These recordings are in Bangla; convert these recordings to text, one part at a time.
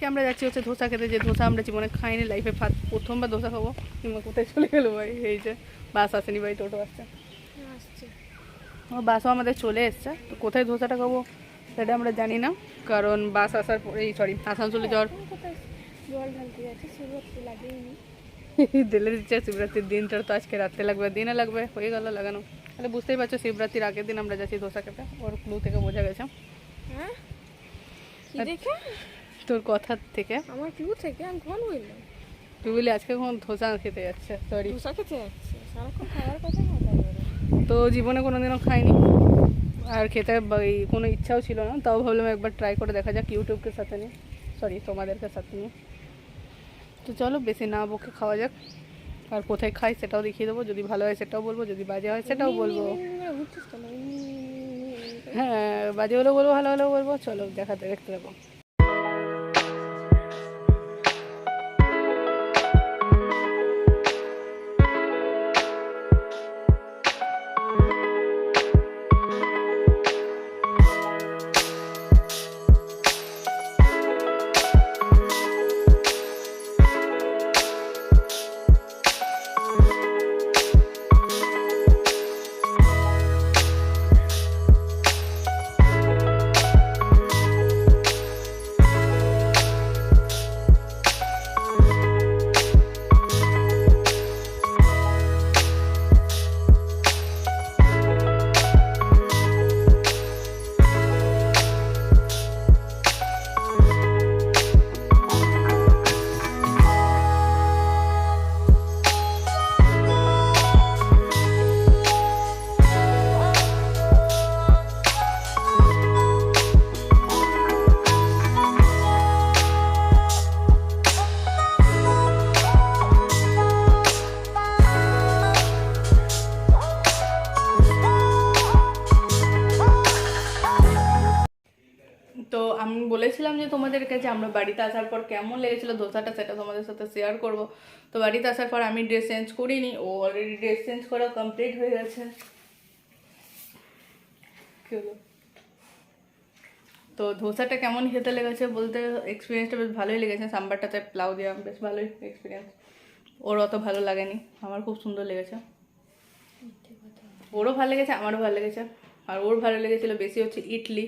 আজকে আমরা যাচ্ছি হচ্ছে ধোসা খেতে যে ধোসা আমরা জীবনে খাইনি লাইফে প্রথমবার ধোসা খাব। কিংবা কোথায় চলে গেলো ভাই? এই যে বাস আসেনি ভাই টোটো আসছে। আসছে। ও বাসও আমাদের চলে এসছে। তো কোথায় ধোসাটা খাব সেটা আমরা জানি না কারণ বাস আসার পরে এই সরি আসানসোলে যাওয়ার দিলে দিচ্ছে শিবরাত্রির দিনটা তো আজকে রাত্রে লাগবে দিনে লাগবে হয়ে গেল লাগানো। তাহলে বুঝতেই পারছ শিবরাত্রির আগের দিন আমরা যাচ্ছি ধোসা খেতে ওর ক্লু থেকে বোঝা গেছে। হ্যাঁ? দেখে? তোর কথার থেকে। আমার কিউ থেকে আমি কখন বললাম তুই বলি আজকে কোন ধোসা খেতে যাচ্ছে? সরি ধোসা খেতে যাচ্ছে। সারাক্ষণ খাওয়ার কথা তো জীবনে কোনোদিনও খাইনি। আর খেতে কোনো ইচ্ছাও ছিল না তাও ভাবলাম একবার ট্রাই করে দেখা যাক ইউটিউবকে সাথে নিয়ে সরি তোমাদেরকে সাথে নিয়ে তো চলো বেশি না বকে খাওয়া যাক। আর কোথায় খাই সেটাও দেখিয়ে দেবো। যদি ভালো হয় সেটাও বলব যদি বাজে হয় সেটাও বলব। হ্যাঁ বাজে হলেও বলব ভালো হলেও বলব। চলো দেখাতে দেখতে দেবো আমি বলেছিলাম যে তোমাদেরকে যে আমরা বাড়িতে আসার পর কেমন লেগেছিলো ধোসাটা সেটা তোমাদের সাথে শেয়ার করব। তো বাড়িতে আসার পর আমি ড্রেস চেঞ্জ করিনি ও অলরেডি ড্রেস চেঞ্জ করা কমপ্লিট হয়ে গেছে। কি হলো? তো ধোসাটা কেমন খেতে লেগেছে বলতে এক্সপিরিয়েন্সটা বেশ ভালোই লেগেছে সাম্বারটাতে প্লাউ দেওয়া বেশ ভালোই এক্সপিরিয়েন্স ওর অত ভালো লাগেনি আমার খুব সুন্দর লেগেছে। ওরও ভালো লেগেছে আমারও ভালো লেগেছে। আর ওর ভালো লেগেছিলো বেশি হচ্ছে ইডলি।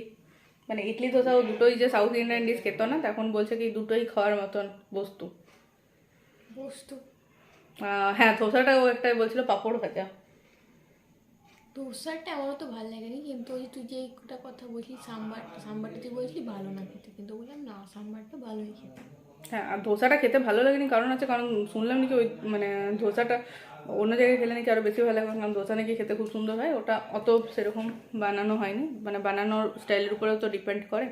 মানে ইডলি ধোসা ও দুটোই যে সাউথ ইন্ডিয়ান ডিশ খেত না তখন বলছে কি দুটোই খাওয়ার মতন বস্তু। বস্তু? হ্যাঁ ধোসাটা ও একটাই বলছিল পাপড় ভাজা। ধোসাটা আমারও তো ভালো লাগেনি কিন্তু ওই তুই যে একটা কথা বলছিস সাম্বার সাম্বারটা তুই বলছিলি ভালো না খেতে। কিন্তু বললাম না সাম্বারটা ভালোই খেতে। হ্যাঁ আর ধোসাটা খেতে ভালো লাগেনি কারণ আছে কারণ শুনলাম নাকি ওই মানে ধোসাটা অন্য জায়গায় খেলে নাকি আরও বেশি ভালো লাগে কারণ ধোসা নাকি খেতে খুব সুন্দর হয় ওটা অত সেরকম বানানো হয়নি মানে বানানোর স্টাইলের উপরেও তো ডিপেন্ড করে।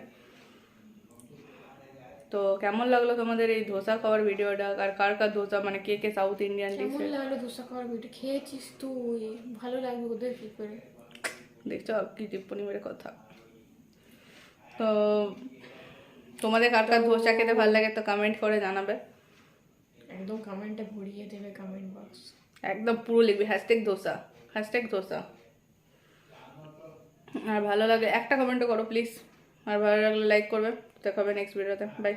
তো কেমন লাগল তোমাদের এই ধোসা খাওয়ার ভিডিওটা? আর কার কার ধোসা মানে কে কে সাউথ ইন্ডিয়ান ডিশ কেমন লাগল ধোসা খাওয়ার ভিডিও খেয়েছিস তুই? ভালো লাগবে ওদের কি করে? দেখছ কি টিপ্পনি মেরে কথা। তো তোমাদের কার কার ধোসা খেতে ভালো লাগে তো কমেন্ট করে জানাবে। একদম কমেন্টে ভরিয়ে দেবে কমেন্ট বক্স একদম পুরো লিখবে হ্যাশট্যাগ ধোসা হ্যাশট্যাগ ধোসা আর ভালো লাগে একটা কমেন্টও করো প্লিজ আর ভালো লাগলে লাইক করবে দেখা হবে নেক্সট ভিডিওতে বাই